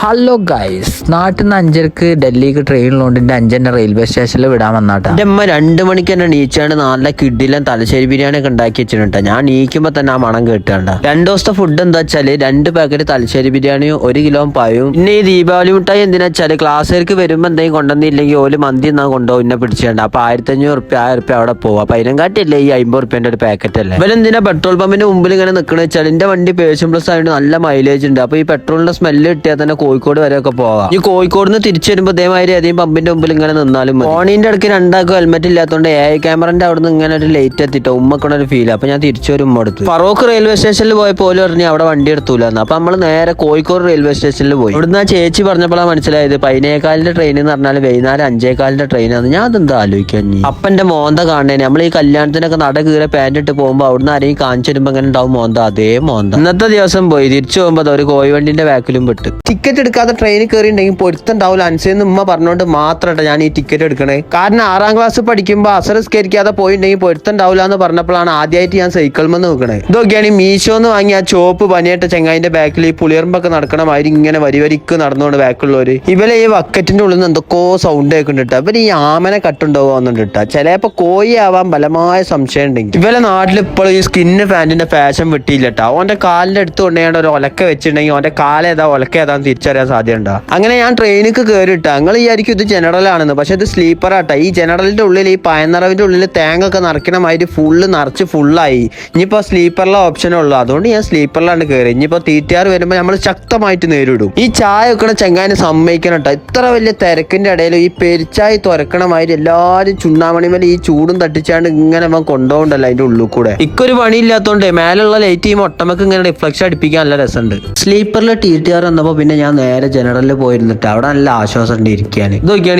Hello guys നാട്ടിൽ നിന്ന് അഞ്ചരക്ക് ഡൽഹിക്ക് ട്രെയിനിലുണ്ട് എന്റെ അഞ്ചെന്നെ റെയിൽവേ സ്റ്റേഷനിൽ വിടാൻ വന്നാട്ടാ. എന്റെ അമ്മ രണ്ട് മണിക്ക് തന്നെ നീച്ചാണ്ട് നല്ല കിഡിലും തലശ്ശേരി ബിരിയാണി ഒക്കെ ഉണ്ടാക്കി വെച്ചിട്ടുണ്ട്. ഞാൻ നീക്കുമ്പോ തന്നെ ആ മണം കേട്ടാണ്ട. രണ്ടു ദിവസത്തെ ഫുഡ് എന്താ വെച്ചാൽ രണ്ട് പാക്കറ്റ് തലശ്ശേരി ബിരിയാണിയും ഒരു കിലോ പായും പിന്നെ ഈ ദീപാവലി മിഠായി എന്തിനാ വെച്ചാൽ ക്ലാസ്സുകാർക്ക് വരുമ്പോ എന്തെങ്കിലും കൊണ്ടുവന്നില്ലെങ്കിൽ ഓൽ മന്തി എന്നാ കൊണ്ടുപോകും എന്നെ പിടിച്ചേണ്ട. അപ്പൊ ആയിരത്തി അഞ്ഞൂറ് റുപ്യ ആയിരം റുപ്യ അവിടെ പോകും അപ്പൊ അതിനെക്കാട്ടില്ലേ ഈ അമ്പത് റുപ്യന്റെ ഒരു പാക്കറ്റ് അല്ലേ? ഇവരെന്തിനാ പെട്രോൾ പമ്പിന്റെ മുമ്പിൽ ഇങ്ങനെ നിക്കണ വെച്ചാൽ എന്റെ വണ്ടി പേഴ്സൺ പ്ലസ് ആയിട്ട് നല്ല മൈലേജ് ഉണ്ട്. അപ്പൊ ഈ പെട്രോളിന്റെ സ്മെല്ല് കിട്ടിയാൽ തന്നെ കോഴിക്കോട് വരെ ഒക്കെ പോകാം ഈ കോഴിക്കോട് നിന്ന് തിരിച്ചു വരുമ്പോ ഇതേമാതിരി അധികം പമ്പിന്റെ മുമ്പിൽ ഇങ്ങനെ നിന്നാലും ഫോണിന്റെ അടുക്ക് രണ്ടാക്കും ഹെൽമെറ്റ് ഇല്ലാത്തതുകൊണ്ട് എ ഐ ക്യാമറന്റെ അവിടെ നിന്ന് ഇങ്ങനെ ഒരു ലൈറ്റ് എത്തിട്ടോ. ഉമ്മക്കണ ഒരു ഫീൽ അപ്പൊ ഞാൻ തിരിച്ചു വരുമ്പോൾ അടുത്ത്. ഫറോക്ക് റെയിൽവേ സ്റ്റേഷനിൽ പോയപ്പോൾ ഓൽ പറഞ്ഞു അവിടെ വണ്ടി എടുത്തൂലെന്ന്. അപ്പൊ നമ്മൾ നേരെ കോഴിക്കോട് റെയിൽവേ സ്റ്റേഷനിൽ പോയി. ഇവിടുന്ന് ആ ചേച്ചി പറഞ്ഞപ്പോഴാണ് മനസ്സിലായത് പതിനേകാലിന്റെ ട്രെയിൻ എന്ന് പറഞ്ഞാൽ വൈകുന്നേരം അഞ്ചേകാലിന്റെ ട്രെയിനാണ് ഞാൻ അതെന്താ ആലോചിക്കാൻ അപ്പന്റെ മോന്ത കാണേനെ നമ്മൾ ഈ കല്യാണത്തിനൊക്കെ നട കീറെ പാന്റ് ഇട്ട് പോകുമ്പോൾ അവിടുന്ന് ആരെയും കാണിച്ചു വരുമ്പോ ഇങ്ങനെ ഉണ്ടാവും മോന്ത? അതേ മോന്ത. ഇന്നത്തെ ദിവസം പോയി. തിരിച്ചു പോകുമ്പോ ഒരു കോഴി വണ്ടിന്റെ ബാക്കിലും പെട്ട്. ടിക്കറ്റ് എടുക്കാതെ ട്രെയിനിൽ കയറിയിട്ടുണ്ടെങ്കിൽ പൊരുത്തുണ്ടാവില്ല അനുസരിച്ച് ഉമ്മ പറഞ്ഞുകൊണ്ട് മാത്രമായിട്ട് ഞാൻ ഈ ടിക്കറ്റ് എടുക്കണേ. കാരണം ആറാം ക്ലാസ് പഠിക്കുമ്പോൾ അസറസ്കരിക്കാതെ പോയിട്ടുണ്ടെങ്കിൽ പൊരുത്തുണ്ടാവില്ല എന്ന് പറഞ്ഞപ്പോഴാണ് ആദ്യമായിട്ട് ഞാൻ സൈക്കിൾമെന്ന് നോക്കണേ ഇതൊക്കെയാണ് മീശോ എന്ന് വാങ്ങിയ ആ ചോപ്പ് പനിയായിട്ട് ചെങ്ങായിന്റെ ബാക്കിൽ ഈ പുളിയറമ്പൊക്കെ നടക്കണ മാതിരി ഇങ്ങനെ വരി വരിക്ക് നടന്നുകൊണ്ട് ബാക്കിലുള്ളവര് ഇവരെ ഈ വക്കറ്റിന്റെ ഉള്ളിൽ നിന്ന് എന്തൊക്കെയോ സൗണ്ട് കേൾക്കുന്നുണ്ട് ഇവർ ഈ ആമനെ കട്ടുണ്ടാവുന്നുണ്ട് കേട്ടോ. ചിലപ്പോ കോയി ആവാൻ ബലമായ സംശയം ഉണ്ടെങ്കിൽ. ഇവരെ നാട്ടിൽ ഇപ്പോൾ ഈ സ്കിന്ന് പാന്റിന്റെ ഫാഷൻ വിട്ടിയില്ല കേട്ടോ. ഓന്റെ കാലിന്റെ അടുത്ത് കൊണ്ടുപോയാണ്ട് ഒരു ഒലക്ക വെച്ചിട്ടുണ്ടെങ്കിൽ ഓന്റെ കാലേതാ ഒലക്ക ഏതാന്ന് തിരിച്ചറിയാൻ സാധ്യത അങ്ങനെ ഞാൻ ട്രെയിനിക്ക് കയറിയിട്ട് നിങ്ങൾ വിചാരിക്കും ഇത് ജനറൽ ആണെന്ന് പക്ഷെ ഇത് സ്ലീപ്പർ ആട്ടെ. ഈ ജനറലിന്റെ ഉള്ളിൽ ഈ പയനിറവിന്റെ ഉള്ളിൽ തേങ്ങ ഒക്കെ നിറയ്ക്കണ മാതിരി ഫുള്ള് നിറച്ച് ഫുള്ളായി ഇനിയിപ്പോ സ്ലീപ്പറിലെ ഓപ്ഷനേ ഉള്ളൂ. അതുകൊണ്ട് ഞാൻ സ്ലീപ്പറിലാണ് കയറി ഇനിയിപ്പോ തീറ്റാറ് വരുമ്പോൾ നമ്മൾ ശക്തമായിട്ട് നേരിടും. ഈ ചായ വെക്കണ ചെങ്ങാനെ സമ്മതിക്കണം കേട്ടോ ഇത്ര വലിയ തിരക്കിന്റെ ഇടയിൽ ഈ പെരിച്ചായി തുരക്കണമായിട്ട് എല്ലാവരും ചുണ്ണാമണി മേലെ ഈ ചൂടും തട്ടിച്ചാണ്ട് ഇങ്ങനെ അവൻ കൊണ്ടുപോകണ്ടല്ലോ അതിന്റെ ഉള്ളിൽ കൂടെ. ഇക്കൊരു പണിയില്ലാത്തോണ്ട് മേലുള്ള ലൈറ്റ് ഈ ഒട്ടമക്ക് ഇങ്ങനെ റിഫ്ലക്ഷൻ അടിപ്പിക്കാൻ നല്ല രസമുണ്ട്. സ്ലീപ്പറിലെ ടി ടി ആർ വന്നപ്പോ പിന്നെ ഞാൻ നേരെ ജനറലിൽ പോയിരുന്നിട്ട് അവിടെ നല്ല ആശ്വാസം ഉണ്ട് ഇരിക്കാൻ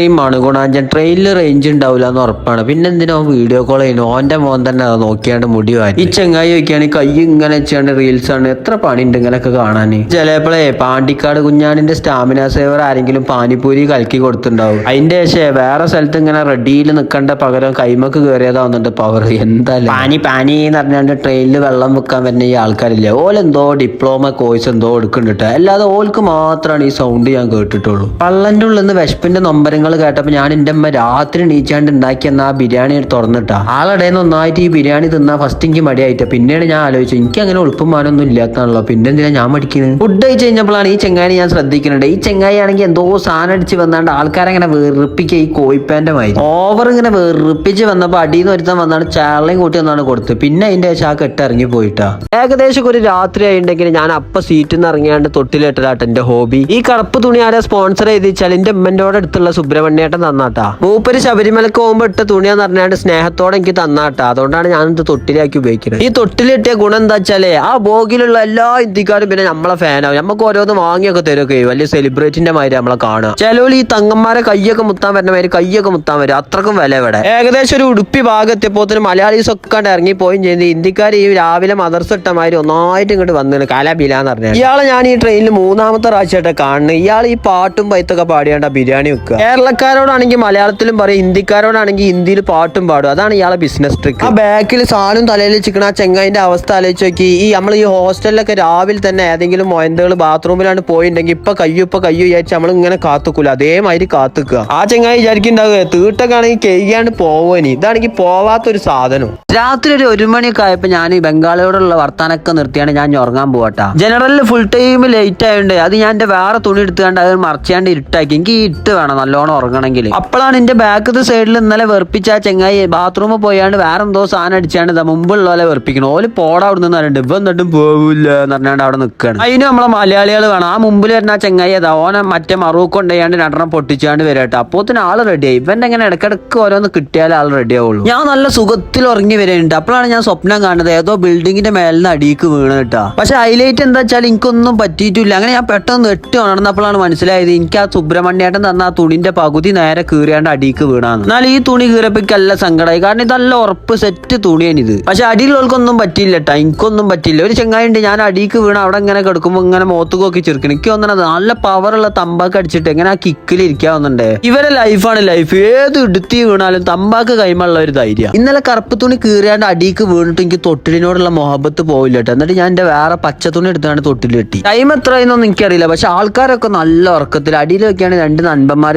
ഈ മണുകുണാഞ്ചൻ ട്രെയിനിൽ റേഞ്ച് ഉണ്ടാവില്ല എന്ന് ഉറപ്പാണ്. പിന്നെ എന്തിനാ വീഡിയോ കോൾ ചെയ്യുന്നു? ഓന്റെ മോൻ തന്നെ അത് നോക്കിയാണ്ട് മുടി വാരി. ഈ ചെങ്ങായി വെക്കുകയാണെങ്കിൽ കൈ ഇങ്ങനെ വെച്ചാണ്ട് റീൽസ് ആണ്. എത്ര പണി ഉണ്ട് ഇങ്ങനെയൊക്കെ കാണാൻ ചിലപ്പോഴേ പാണ്ടിക്കാട് കുഞ്ഞാണിന്റെ സ്റ്റാമിന സേവർ ആരെങ്കിലും പാനിപ്പൂരി കലക്കി കൊടുത്തിട്ടുണ്ടാവും. അതിന്റെ ശേഷം വേറെ സ്ഥലത്ത് ഇങ്ങനെ റെഡിയിൽ നിൽക്കേണ്ട പകരം കൈമക്ക് കയറിയതാവുന്നുണ്ട് പവർ എന്തായാലും. പാനി പാനി എന്ന് പറഞ്ഞാണ്ട് ട്രെയിനിൽ വെള്ളം വെക്കാൻ വരുന്ന ഈ ആൾക്കാരില്ലേ? ഓലെന്തോ ഡിപ്ലോമ കോഴ്സ് എന്തോ എടുക്കുന്നുണ്ട് അല്ലാതെ ഓൾക്ക് മാത്രമാണ് ഈ സൗണ്ട് ഞാൻ കേട്ടിട്ടുള്ളൂ. പള്ളന്റെ ഉള്ളിൽ നിന്ന് വിശപ്പിന്റെ നൊമ്പരങ്ങൾ കേട്ടപ്പോൾ ഞാൻ എന്റെ അമ്മ രാത്രി നീച്ചാണ്ട് ഉണ്ടാക്കിയെന്ന ആ ബിരിയാണി തുറന്നിട്ടാ. ആളിടയിൽ ഒന്നായിട്ട് ഈ ബിരിയാണി തിന്നാ ഫസ്റ്റ് എനിക്ക് മടിയായിട്ട്. പിന്നീട് ഞാൻ ആലോചിച്ചു എനിക്ക് അങ്ങനെ എളുപ്പമാനൊന്നും ഇല്ലാത്താണല്ലോ പിന്നെ എന്തിനാ ഞാൻ മടിക്കുന്നത് ഫുഡ് കഴിച്ച് കഴിഞ്ഞപ്പോഴാണ് ഈ ചെങ്ങായി ഞാൻ ശ്രദ്ധിക്കുന്നുണ്ട് ഈ ചെങ്ങായി ആണെങ്കിൽ എന്തോ സാധനം അടിച്ച് വന്നാണ്ട് ആൾക്കാരങ്ങനെ വെറുപ്പിക്കുക ഈ കോയിപ്പാന്റെ മായി ഓവർ ഇങ്ങനെ വെറുപ്പിച്ച് വന്നപ്പോൾ അടിയിൽ നിന്ന് ഒരുത്തൻ വന്നാണ് ചാളയും കൂട്ടി വന്നാണ് കൊടുത്തത് പിന്നെ അതിന്റെ ശേഷം ആ കെട്ട് ഇറങ്ങി പോയിട്ടാ ഏകദേശം ഒരു രാത്രി ആയിട്ടുണ്ടെങ്കിൽ ഞാൻ അപ്പം സീറ്റിൽ നിന്ന് ഇറങ്ങിയാണ്ട് തൊട്ടിലിട്ടലാട്ട് എന്റെ ഹോബി ഈ കറുപ്പ് തുണി ആരാ സ്പോൺസർ ചെയ്ത് വെച്ചാൽ എന്റെ അമ്മന്റെ അടുത്തുള്ള സുബ്രഹ്മണ്യേട്ടൻ തന്നാട്ടാ. മൂപ്പര് ശബരിമലക്ക് പോകുമ്പോ ഇട്ട തുണിയാന്ന് പറഞ്ഞാണ്ട് സ്നേഹത്തോടെ എനിക്ക് തന്നാട്ടാ. അതുകൊണ്ടാണ് ഞാൻ ഇത് തൊട്ടിലാക്കി ഉപയോഗിക്കുന്നത്. ഈ തൊട്ടിലിട്ടിയ ഗുണം എന്താ വെച്ചാലേ ആ ബോഗിലുള്ള എല്ലാ ഇന്ത്യക്കാരും പിന്നെ നമ്മളെ ഫാനാവും നമുക്ക് ഓരോന്ന് വാങ്ങിയൊക്കെ തരുമൊക്കെ വലിയ സെലിബ്രേറ്റിന്റെ മാതിരി നമ്മളെ കാണുക. ചിലവിൽ ഈ തങ്ങന്മാരെ കയ്യൊക്കെ മുത്താൻ വരുന്ന മാതിരി കയ്യൊക്കെ മുത്താൻ വരും. അത്രക്കും വില ഇവിടെ. ഏകദേശം ഒരു ഉടുപ്പി ഭാഗം എത്തിയപ്പോത്തിന് മലയാളീസ് ഒക്കെ ഇറങ്ങി പോയി ചെയ്ത്. ഇന്ത്യക്കാർ ഈ രാവിലെ മദർസ് ഇട്ട മാതിരി ഒന്നായിട്ട് ഇങ്ങോട്ട് വന്നിട്ട് കലാബിലാന്ന് പറഞ്ഞു ഇയാളെ ഞാൻ ഈ ട്രെയിനിൽ മൂന്നാമത്തെ പ്രാവശ്യമായിട്ട് കാണുന്നത് ഇയാൾ ഈ പാട്ടും പൈത്തൊക്കെ പാടിയാണ്ട ബിരിയാണി വെക്കുക കേരളക്കാരോടാണെങ്കിൽ മലയാളത്തിലും പറയും ഹിന്ദിക്കാരോടാണെങ്കിൽ ഹിന്ദിയിൽ പാട്ടും പാടും. അതാണ് ഇയാളെ ബിസിനസ് ട്രിക്ക് ആ ബാക്കിൽ സാധനം തലയിൽ വെച്ചിക്കണ ആ ചെങ്ങായിന്റെ അവസ്ഥ ആലോചിച്ച് നോക്കി. ഈ നമ്മൾ ഈ ഹോസ്റ്റലിലൊക്കെ രാവിലെ തന്നെ ഏതെങ്കിലും മൊയന്തകൾ ബാത്റൂമിലാണ് പോയിട്ടുണ്ടെങ്കിൽ ഇപ്പൊ കയ്യു ഇപ്പൊ കയ്യു വിചാരിച്ച് നമ്മൾ ഇങ്ങനെ കാത്തുക്കൂല. അതേമാതിരി കാത്തുക്കുക ആ ചെങ്ങായി വിചാരിക്കുന്നുണ്ടാവുക തീട്ടൊക്കെ ആണെങ്കിൽ കഴിയാണ്ട് പോവാനി ഇതാണെങ്കിൽ പോവാത്തൊരു സാധനം. രാത്രി ഒരു ഒരു മണിയൊക്കെ ആയപ്പോ ഞാൻ ഈ ബംഗാളിയോടുള്ള വർത്താനൊക്കെ നിർത്തിയാണ് ഞാൻ ഉറങ്ങാൻ പോകട്ടെ ജനറലിൽ ഫുൾ ടൈം ലേറ്റ് ആയതുകൊണ്ട് അത് ഞാൻ എന്റെ വേറെ തുണി എടുത്തുകൊണ്ട് അത് മറച്ചാണ്ട് ഇരുട്ടാക്കി. എനിക്ക് ഇട്ട് വേണം നല്ലോണം ഉറങ്ങണമെങ്കിൽ അപ്പോഴാണ് എന്റെ ബാക്ക് സൈഡിൽ ഇന്നലെ വെറുപ്പിച്ച ആ ചെങ്ങായി ബാത്റൂമിൽ പോയാണ്ട് വേറെ എന്തോ സാധനം അടിച്ചാണ്ട് ഇതാ മുമ്പുള്ള പോലെ വെറുപ്പിക്കണം. ഓൽ പോടാ അവിടെ നിന്ന് പറഞ്ഞിട്ട് ഇവ എന്നിട്ടും പോവില്ല എന്ന് പറഞ്ഞാണ്ട് അവിടെ നിൽക്കുകയാണ് അതിന് നമ്മളെ മലയാളികൾ വേണം. ആ മുമ്പിൽ വരുന്ന ആ ചെങ്ങായി അതാ ഓനെ മറ്റേ മറുവ് കൊണ്ടുപോയാണ്ട് രണ്ടെണ്ണം പൊട്ടിച്ചാണ്ട് വരട്ടെ. അപ്പോത്തിന് ആൾ റെഡിയായി ഇവന്റെ ഇങ്ങനെ ഇടക്കിടക്ക് ഓരോന്ന് കിട്ടിയാൽ ആൾ റെഡി ആവുള്ളൂ. ഞാൻ നല്ല സുഖത്തിൽ ഉറങ്ങി വരുന്നുണ്ട് അപ്പോഴാണ് ഞാൻ സ്വപ്നം കാണുന്നത്. ഏതോ ബിൽഡിങ്ങിന്റെ നിന്ന് അടിക്ക് വീണ് കേട്ടാ. പക്ഷെ ഹൈലൈറ്റ് എന്താ വെച്ചാൽ എനിക്കൊന്നും പറ്റിയിട്ടില്ല. അങ്ങനെ ഞാൻ പെട്ടെന്ന് എട്ട് ഉണർന്നപ്പോഴാണ് മനസ്സിലായത് എനിക്ക് ആ സുബ്രഹ്മണ്യേട്ടൻ തന്ന ആ തുണിന്റെ പകുതി നേരെ കീറിയാണ്ട് അടിക്ക് വീണാന്ന്. എന്നാൽ ഈ തുണി കീറപ്പിക്കല്ല സങ്കടമായി കാരണം ഇതല്ല ഉറപ്പ് സെറ്റ് തുണിയാണ് ഇത് പക്ഷെ അടിയിലുള്ളവർക്കൊന്നും പറ്റിയില്ല കേട്ടോ എനിക്കൊന്നും പറ്റില്ല ഒരു ചെങ്ങായി ഉണ്ട് ഞാൻ അടിക്ക് വീണ അവിടെ ഇങ്ങനെ കിടക്കുമ്പോൾ ഇങ്ങനെ മോത്ത് നോക്കി ചെറുക്കണം എനിക്ക് തോന്നണത് നല്ല പവറുള്ള തമ്പാക്ക് അടിച്ചിട്ട് എങ്ങനെ ആ കിക്കിൽ ഇരിക്കാവുന്നുണ്ട്. ഇവരെ ലൈഫാണ് ലൈഫ് ഏത് ഇടുത്തി വീണാലും തമ്പാക്ക് കൈമുള്ള ഒരു ധൈര്യം. ഇന്നലെ കറുപ്പ് തുണി കീറിയാണ്ട് അടിക്ക് വീണിട്ട് എനിക്ക് തൊട്ടിലിനോടുള്ള മൊഹബത്ത് പോയില്ല കേട്ടോ എന്നിട്ട് ഞാൻ എന്റെ വേറെ പച്ച തുണി എടുത്താണ് തൊട്ടിൽ കെട്ടി. ടൈം എത്രയെന്നൊന്നും എനിക്കറിയില്ല. പക്ഷെ പക്ഷെ ആൾക്കാരൊക്കെ നല്ല ഉറക്കത്തിൽ അടിയിൽ വെക്കാണ് രണ്ട്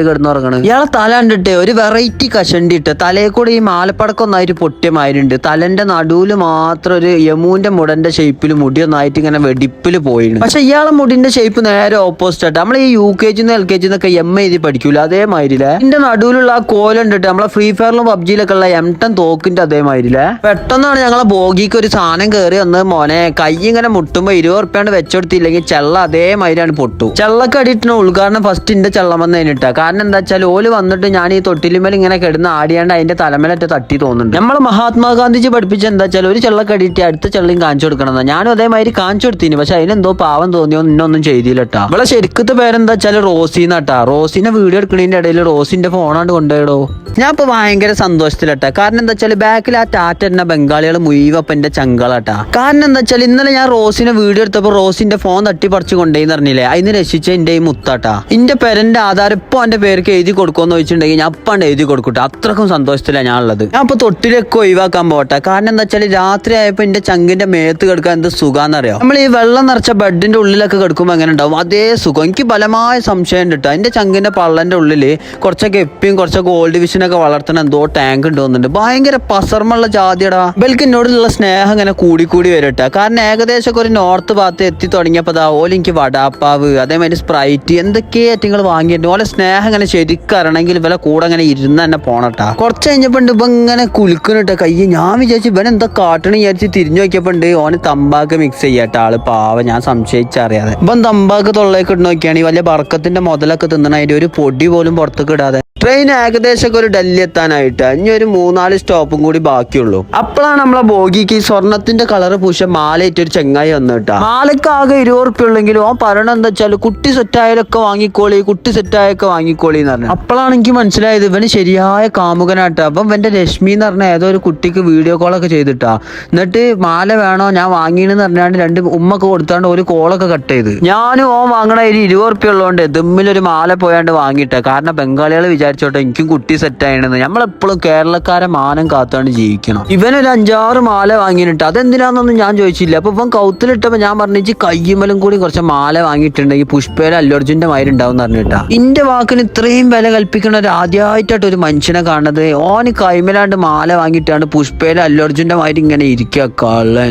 കിടന്ന് ഉറങ്ങണത് ഇയാളെ തല കണ്ടിട്ട് ഒരു വെറൈറ്റി കഷണ്ടി ഇട്ട് കൂടെ ഈ മാലപ്പടക്കം ഒന്നായിട്ട് പൊട്ടിയമായിട്ടുണ്ട് തലന്റെ നടുവിൽ മാത്രം ഒരു യമൂന്റെ മുടന്റെ ഷേപ്പിൽ മുടി ഒന്നായിട്ട് ഇങ്ങനെ വെടിപ്പിൽ പോയിട്ടുണ്ട് പക്ഷെ ഇയാളെ മുടിന്റെ ഷേപ്പ് നേരെ ഓപ്പോസിറ്റ് ആയിട്ട്. നമ്മൾ ഈ യു കെ ജിന്ന് എൽ കെ ജിന്നൊക്കെ എം എഴുതി പഠിക്കൂല അതേമാതിരില്ലേ ഇതിന്റെ നടുവിലുള്ള ആ കോലുണ്ടിട്ട് നമ്മളെ ഫ്രീ ഫയറിലും പബ്ജിയിലൊക്കെ ഉള്ള എം ടെൻ തോക്കിന്റെ അതേമാതിരില്ലേ പെട്ടെന്നാണ് ഞങ്ങളെ ബോഗിക്ക് ഒരു സാധനം കയറി വന്ന് മോനെ. കൈ ഇങ്ങനെ മുട്ടുമ്പോ ഇരുപത് ഉറുപ്പ്യാണ്ട് വെച്ചെടുത്തില്ലെങ്കിൽ ചെള്ള അതേമാതിരിയാണ് പൊട്ടു ചെള്ളക്ക് അടിയിട്ടിന് ഉദ്ഘാടനം ഫസ്റ്റ് ഇന്റെ ചെള്ളം വന്ന് കഴിഞ്ഞിട്ടാ. കാരണം എന്താ വെച്ചാൽ ഓൽ വന്നിട്ട് ഞാൻ ഈ തൊട്ടിലുമേൽ ഇങ്ങനെ കിടന്ന് ആടിയാണ്ട് അതിന്റെ തലമേലറ്റ തട്ടി തോന്നുന്നുണ്ട്. നമ്മൾ മഹാത്മാഗാന്ധിജി പഠിപ്പിച്ച എന്താ വെച്ചാൽ ഒരു ചെള്ളക്ക് അടിയിട്ട് അടുത്ത ചള്ളിയും കാണിച്ചു കൊടുക്കണം. ഞാനും അതേമാതിരി കാണിച്ചു കൊടുത്തിന്. പക്ഷെ അതിനെന്തോ പാവം തോന്നിയോ നിന്നൊന്നും ചെയ്തില്ലട്ടാ. ഇവിടെ ശരിക്കത്തെ പേരെന്താ വെച്ചാൽ റോസി എന്നാട്ടാ റോസിനെ വീഡിയോ എടുക്കണതിന്റെ ഇടയിൽ റോസിന്റെ ഫോണാണ്ട് കൊണ്ടുപോയിടോ. ഞാൻ ഇപ്പൊ ഭയങ്കര സന്തോഷത്തിലട്ടാ. കാരണം എന്താ വെച്ചാൽ ബാക്കിൽ ആ ടാറ്റ എന്ന ബംഗാളികൾ മുഴുവപ്പം എന്റെ ചങ്കളാട്ടാ. കാരണം എന്താ വെച്ചാൽ ഇന്നലെ ഞാൻ റോസിനെ വീഡിയോ എടുത്തപ്പോ റോസിന്റെ ഫോൺ തട്ടിപ്പറിച്ച് കൊണ്ടേന്ന് അറിഞ്ഞില്ലേ അതിന് രക്ഷിച്ച എന്റെ ഈ മുത്താട്ടാ. എന്റെ പേരന്റെ ആധാരം ഇപ്പൊ എന്റെ പേർക്ക് എഴുതി കൊടുക്കുമെന്ന് ചോദിച്ചിട്ടുണ്ടെങ്കിൽ ഞാൻ അപ്പാണ്ട് എഴുതി കൊടുക്കട്ടെ അത്രക്കും സന്തോഷത്തിലാണ് ഞാൻ ഉള്ളത് ഞാൻ ഇപ്പൊ തൊട്ടിലൊക്കെ ഒഴിവാക്കാൻ പോട്ടെ. കാരണം എന്താ വെച്ചാൽ രാത്രി ആയപ്പോ എന്റെ ചങ്കിന്റെ മേത്ത് കിടക്കാൻ എന്ത് സുഖാന്നറിയോ? നമ്മൾ ഈ വെള്ളം നിറച്ച ബെഡിന്റെ ഉള്ളിലൊക്കെ കിടക്കുമ്പോൾ എങ്ങനെ ഉണ്ടാവും? അതേ സുഖം. എനിക്ക് ബലമായ സംശയം ഉണ്ട് കേട്ടോ എന്റെ ചങ്കിന്റെ പള്ളന്റെ ഉള്ളിൽ കുറച്ചൊക്കെ എപ്പിയും കുറച്ചൊക്കെ ഓൾഡ് വിഷനൊക്കെ വളർത്തണ എന്തോ ടാങ്ക് ഉണ്ട് തോന്നുന്നുണ്ട്. ഭയങ്കര പസർമുള്ള ജാതിയടാ. ബൽക്ക് എന്നോടുള്ള സ്നേഹം ഇങ്ങനെ കൂടി കൂടി വരട്ടെ കാരണം ഏകദേശം ഒരു നോർത്ത് ഭാഗത്ത് എത്തി തുടങ്ങിയപ്പോ അതാ ഓലെനിക്ക് വടാപ്പാവ് അതേമാതിരി സ്പ്രൈറ്റ് എന്തൊക്കെ ഏറ്റങ്ങൾ വാങ്ങിയിട്ട് ഓലെ സ്നേഹം ഇങ്ങനെ ശരിക്കും അറിയണമെങ്കിൽ ഇവലെ കൂടെ ഇങ്ങനെ ഇരുന്ന് തന്നെ പോണട്ടാ കുറച്ച് കഴിഞ്ഞപ്പോൾ ഇപ്പൊ ഇങ്ങനെ കുലുക്കണിട്ട കൈ ഞാൻ വിചാരിച്ചു ഇവൻ എന്താ കാട്ടണ വിചാരിച്ച് തിരിഞ്ഞു നോക്കിയപ്പോ ഉണ്ട് ഓന് തമ്പാക്ക് മിക്സ് ചെയ്യട്ടെ ആൾ പാവ. ഞാൻ സംശയിച്ചറിയാതെ. ഇപ്പം തമ്പാക്ക് തൊള്ളേക്ക് ഇട്ട് നോക്കിയാണ്. ഈ വലിയ ബർക്കത്തിന്റെ മുതലൊക്കെ തിന്നണ അതിന്റെ ഒരു പൊടി പോലും പുറത്തേക്ക് ഇടാതെ. ട്രെയിൻ ഏകദേശം ഒരു ഡൽഹി എത്താനായിട്ട്. ഇനി ഒരു മൂന്നാൽ സ്റ്റോപ്പും കൂടി ബാക്കിയുള്ളൂ. അപ്പോഴാണ് നമ്മളെ ബോഗിക്ക് സ്വർണത്തിന്റെ കളർ പൂശ മാലയിട്ട് ഒരു ചെങ്ങായി വന്നു കേട്ടാ. മാലക്ക് ആകെ ഇരുപത് ഉറുപ്പ്യ ഉള്ളെങ്കിലും ആ പറയണ എന്താ വെച്ചാൽ കുട്ടി സെറ്റായാലൊക്കെ വാങ്ങിക്കോളി കുട്ടി സെറ്റായൊക്കെ വാങ്ങിക്കോളി എന്ന് പറഞ്ഞു. അപ്പോഴാണ് എനിക്ക് മനസ്സിലായത് ഇവന് ശരിയായ കാമുകനാട്ടോ. അപ്പം ഇവന്റെ രശ്മി എന്ന് പറഞ്ഞ ഏതോ ഒരു കുട്ടിക്ക് വീഡിയോ കോളൊക്കെ ചെയ്തിട്ടാ. എന്നിട്ട് മാല വേണോ ഞാൻ വാങ്ങിയെന്ന് പറഞ്ഞാണ്ട് രണ്ട് ഉമ്മക്ക് കൊടുത്താണ്ട് ഒരു കോളൊക്കെ കട്ട് ചെയ്ത്. ഞാനും ഓൻ വാങ്ങണ ഇരുപത് ഉറുപ്പ്യ ഉള്ളതുകൊണ്ട് ദമ്മിലൊരു മാല പോയാണ്ട് വാങ്ങിയിട്ട. കാരണം ബംഗാളികൾ വിചാരിച്ചോട്ടെ എനിക്കും കുട്ടി സെറ്റ് ആയണെന്ന്. നമ്മളെപ്പോഴും കേരളക്കാരെ മാനം കാത്താണ് ജീവിക്കണം. ഇവനൊരു അഞ്ചാറ് മാല വാങ്ങിയിട്ട് അതെന്തിനാന്നൊന്നും ഞാൻ ചോദിച്ചില്ല. അപ്പൊ ഇപ്പം കൗത്തിലിട്ടപ്പോ ഞാൻ പറഞ്ഞു കയ്യുമലും കൂടി കുറച്ച് മാല വാങ്ങിയിട്ടുണ്ടെങ്കിൽ പുഷ്പേല അല്ലോർജുന്റെ മാതിരി ഉണ്ടാവും പറഞ്ഞിട്ടാ ഇന്റെ വാക്കിന് ഇത്രയും വില കൽപ്പിക്കുന്ന ഒരു ആദ്യമായിട്ടായിട്ട് ഒരു മനുഷ്യനെ കാണുന്നത്. ഓന് കൈമലാണ്ട് മാല വാങ്ങിയിട്ടാണ് പുഷ്പേല അല്ലോർജുന്റെ മാതിരി ഇങ്ങനെ ഇരിക്കുക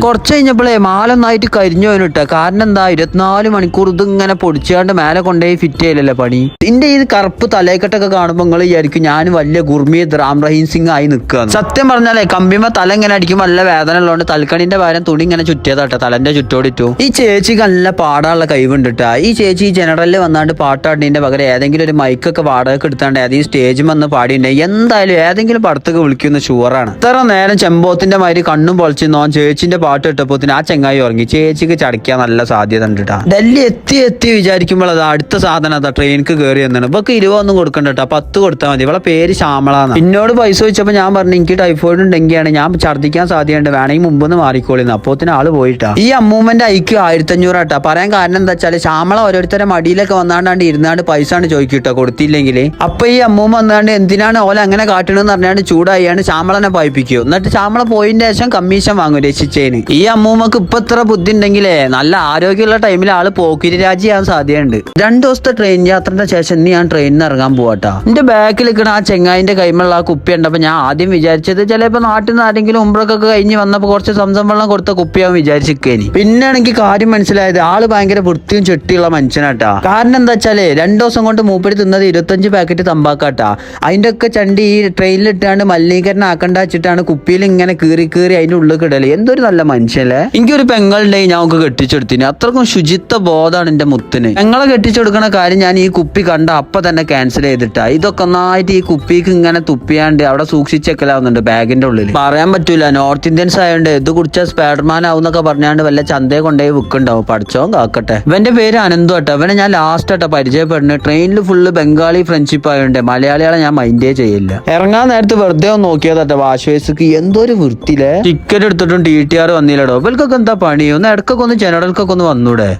കുറച്ച് കഴിഞ്ഞപ്പോഴേ മാല ഒന്നായിട്ട് കരിഞ്ഞു പോയിട്ടാ കാരണം എന്താ ഇരുപത്തിനാല് മണിക്കൂർ ഇത് ഇങ്ങനെ പൊടിച്ചാണ്ട് മേലെ കൊണ്ടുപോയി ഫിറ്റ് ചെയ്യലല്ലേ പണി? ഇതിന്റെ ഈ കറുപ്പ് തലേക്കെട്ടൊക്കെ കാണുമ്പോൾ നിങ്ങൾ വിചാരിക്കും ഞാൻ വലിയ ഗുർമീത് റാം റഹീം സിംഗ് ആയി നിൽക്കുക സത്യം പറഞ്ഞാലേ കമ്പിമ തല ഇങ്ങനെ അടിക്കുമ്പോൾ നല്ല വേദന ഉള്ളതുകൊണ്ട് തൽക്കണിന്റെ ഭാരം തുണി ഇങ്ങനെ ചുറ്റിയതാട്ടെ തലന്റെ ചുറ്റോടിറ്റു ഈ ചേച്ചിക്ക് നല്ല പാടാനുള്ള കഴിവുണ്ട് ട്ടാ ഈ ചേച്ചി ഈ ജനറലിൽ വന്നാണ്ട് പാട്ടാടിന്റെ പകരം ഏതെങ്കിലും ഒരു മൈക്കൊക്കെ വാടകയ്ക്ക് എടുത്താണ്ട് ഏതെങ്കിലും സ്റ്റേജ് വന്ന് പാടിയിട്ടുണ്ടെങ്കിൽ എന്തായാലും ഏതെങ്കിലും പടത്തൊക്കെ വിളിക്കുന്ന ഷുവറാണ് ഇത്ര നേരം ചെമ്പോത്തിന്റെ മാതിരി കണ്ണും പൊളിച്ച് നോൻ ചേച്ചിന്റെ പാട്ട് ഇട്ടപ്പോത്തിന് ആ ചെങ്ങായി ഉറങ്ങി. ചേച്ചിക്ക് ചടയ്ക്കാൻ നല്ല സാധ്യത ഉണ്ട് ഡൽഹി എത്തി എത്തി വിചാരിക്കുമ്പോൾ അത് അടുത്ത സാധനം അതാ ട്രെയിനിക്ക് കയറി എന്നാണ് ഇപ്പൊ ഇരുപതൊന്നും കൊടുക്കണ്ട കേട്ടോ. പത്ത് കൊടുത്താൽ മതി. ഇവളെ പേര് ശ്യാമളാന്ന്. എന്നോട് പൈസ ചോദിച്ചപ്പോൾ ഞാൻ പറഞ്ഞു എനിക്ക് ടൈഫോയിഡ് ഉണ്ടെങ്കിയാണ് ഞാൻ ഛർദ്ദിക്കാൻ സാധ്യതയുണ്ട്. വേണമെങ്കിൽ മുമ്പൊന്ന് മാറിക്കോളിന്ന് അപ്പോത്തിന് ആൾ പോയിട്ടാ. ഈ അമ്മൂമ്മന്റെ ഐക്ക് ആയിരത്തി അഞ്ഞൂറാട്ടാ പറയാൻ കാരണം എന്താ വെച്ചാൽ ശ്യാമള ഓരോരുത്തരെ മടിയിലൊക്കെ വന്നാണ്ടാണ്ട് ഇരുന്നാണ്ട് പൈസ ആണ് ചോദിക്കട്ടോ കൊടുത്തില്ലെങ്കിൽ അപ്പൊ ഈ അമ്മൂമ്മ വന്നാണ്ട് എന്തിനാണ് ഓല അങ്ങനെ കാട്ടണെന്ന് പറഞ്ഞാണ്ട് ചൂടായിയാണ് ശ്യാമളനെ പായിപ്പിക്കൂ എന്നിട്ട് ശ്യാമള പോയിന്റെ ശേഷം കമ്മീഷൻ വാങ്ങും രക്ഷിച്ചേന്. ഈ അമ്മൂമ്മക്ക് ഇപ്പൊ ഇത്ര ബുദ്ധി ഉണ്ടെങ്കിലേ നല്ല ആരോഗ്യമുള്ള ടൈമിൽ ആൾ പോക്കിരി രാജിയാൻ സാധ്യതയുണ്ട്. രണ്ടു ദിവസത്തെ ട്രെയിൻ യാത്രയുടെ ശേഷം ഇന്ന് ഞാൻ ട്രെയിനിൽ ഇറങ്ങാൻ പോവാട്ടാ. എന്റെ ബാക്കിൽ നിൽക്കണ ആ ചെങ്ങായിന്റെ കൈമുള്ള ആ കുപ്പി ഉണ്ടപ്പോ ഞാൻ ആദ്യം വിചാരിച്ചത് ചിലപ്പോ നാട്ടിൽ നിന്ന് ആരെങ്കിലും ഉമ്പ്രക്കൊക്കെ കഴിഞ്ഞ് വന്നപ്പോ കുറച്ച് സംസം വെള്ളം കൊടുത്ത കുപ്പിയാവും വിചാരിച്ചിരിക്കേനി. പിന്നെ എനിക്ക് കാര്യം മനസ്സിലായത്. ആൾ ഭയങ്കര വൃത്തിയും ചെട്ടിയുള്ള മനുഷ്യനാട്ടാ. കാരണം എന്താ വെച്ചാൽ രണ്ടു ദിവസം കൊണ്ട് മൂപ്പടി തിന്നത് ഇരുപത്തഞ്ച് പാക്കറ്റ് തമ്പാക്കാട്ടാ. അതിന്റെ ഒക്കെ ചണ്ടി ഈ ട്രെയിനിൽ ഇട്ടാണ്ട് മലിനീകരണം ആക്കണ്ട വെച്ചിട്ടാണ് കുപ്പിയിൽ ഇങ്ങനെ കീറി കീറി അതിന്റെ ഉള്ളിൽ കിടൽ. എന്തൊരു നല്ല മനുഷ്യല്ലേ എനിക്കൊരു പെങ്ങളുണ്ടെങ്കിൽ ഞാൻ ഒക്കെ കെട്ടിച്ചെടുത്തിന്. അത്രക്കും ശുചിത്വ ബോധമാണ് എന്റെ മുത്തിന്. പെങ്ങളെ കെട്ടിച്ചെടുക്കണ കാര്യം ഞാൻ ഈ കുപ്പി കണ്ട അപ്പൊ തന്നെ ക്യാൻസൽ ചെയ്തിട്ടാ. ഇതൊക്കെ ഒന്നായിട്ട് ഈ കുപ്പിക്ക് ഇങ്ങനെ തുപ്പിയാണ്ട് അവിടെ സൂക്ഷിച്ചേക്കലാവുന്നുണ്ട് ബാഗിന്റെ ഉള്ളിൽ പറയാൻ പറ്റൂല നോർത്ത് ഇന്ത്യൻസ് ആയതുകൊണ്ട് ഇത് കുടിച്ച സ്പൈഡർമാൻ ആവുന്നൊക്കെ പറഞ്ഞാണ്ട് വല്ല ചന്തയെ കൊണ്ടുപോയി വിൽക്കുണ്ടാവും പഠിച്ചോ കാക്കട്ടെ. ഇവന്റെ പേര് അനന്തു കേട്ടോ. ഇവനെ ഞാൻ ലാസ്റ്റ് ആട്ടോ പരിചയപ്പെടുന്നത്. ട്രെയിനിൽ ഫുള്ള് ബംഗാളി ഫ്രണ്ട്ഷിപ്പ് ആയതുകൊണ്ട് മലയാളികളെ ഞാൻ മൈൻഡേ ചെയ്യില്ല ഇറങ്ങാൻ നേരത്ത് വെറുതെ ഒന്ന് നോക്കിയതാട്ടെ വാഷ് വേഴ്സ്ക്ക് എന്തോ ഒരു വൃത്തിയിലെ ടിക്കറ്റ് എടുത്തിട്ടും ടി ടി ആർ വന്നില്ലടോ. ഇവർക്കൊക്കെ എന്താ പണി? ഒന്ന് ഇടക്കൊക്കെ ഒന്ന് ജനറൽക്കൊക്കെ ഒന്ന് വന്നൂടെ.